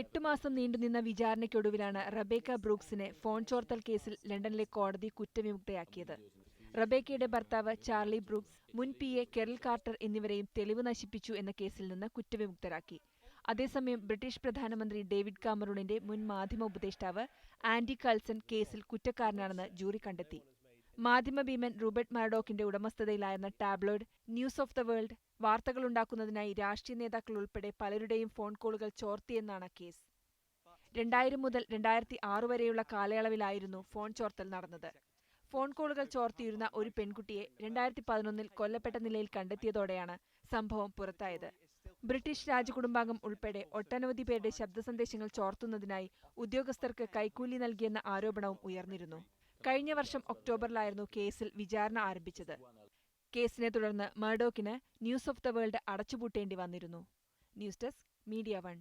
എട്ട് മാസം നീണ്ടുനിന്ന വിചാരണയ്ക്കൊടുവിലാണ് റബേക്ക ബ്രൂക്സിനെ ഫോൺ ചോർത്തൽ കേസിൽ ലണ്ടനിലെ കോടതി കുറ്റവിമുക്തയാക്കിയത്. റബേക്കയുടെ ഭർത്താവ് ചാർലി ബ്രൂക്സ് മുൻ പി എ കെറിൽ കാർട്ടർ എന്നിവരെയും തെളിവ് നശിപ്പിച്ചു എന്ന കേസിൽ നിന്ന് കുറ്റവിമുക്തരാക്കി. അതേസമയം ബ്രിട്ടീഷ് പ്രധാനമന്ത്രി ഡേവിഡ് കാമറൂണിന്റെ മുൻ മാധ്യമ ഉപദേഷ്ടാവ് ആൻഡി കൾസൺ കേസിൽ കുറ്റക്കാരനാണെന്ന് ജൂറി കണ്ടെത്തി. മാധ്യമ ഭീമൻ റൂബർട്ട് മർഡോക്കിന്റെ ഉടമസ്ഥതയിലായിരുന്ന tabloid News of the World വാർത്തകളുണ്ടാക്കുന്നതിനായി രാഷ്ട്രീയ നേതാക്കൾ ഉൾപ്പെടെ പലരുടെയും ഫോൺ കോളുകൾ ചോർത്തിയെന്നാണ് കേസ്. രണ്ടായിരം മുതൽ രണ്ടായിരത്തി ആറ് വരെയുള്ള കാലയളവിലായിരുന്നു ഫോൺ ചോർത്തൽ നടന്നത്. ഫോൺ കോളുകൾ ചോർത്തിയിരുന്ന ഒരു പെൺകുട്ടിയെ രണ്ടായിരത്തി പതിനൊന്നിൽ കൊല്ലപ്പെട്ട നിലയിൽ കണ്ടെത്തിയതോടെയാണ് സംഭവം പുറത്തായത്. ബ്രിട്ടീഷ് രാജകുടുംബാംഗം ഉൾപ്പെടെ ഒട്ടനവധി പേരുടെ ശബ്ദ സന്ദേശങ്ങൾ ചോർത്തുന്നതിനായി ഉദ്യോഗസ്ഥർക്ക് കൈക്കൂലി നൽകിയെന്ന ആരോപണവും ഉയർന്നിരുന്നു. കഴിഞ്ഞ വർഷം ഒക്ടോബറിലായിരുന്നു കേസിൽ വിചാരണ ആരംഭിച്ചത്. കേസിനെ തുടർന്ന് മർഡോക്കിന് ന്യൂസ് ഓഫ് ദ വേൾഡ് അടച്ചുപൂട്ടേണ്ടി വന്നിരുന്നു. News desk media one.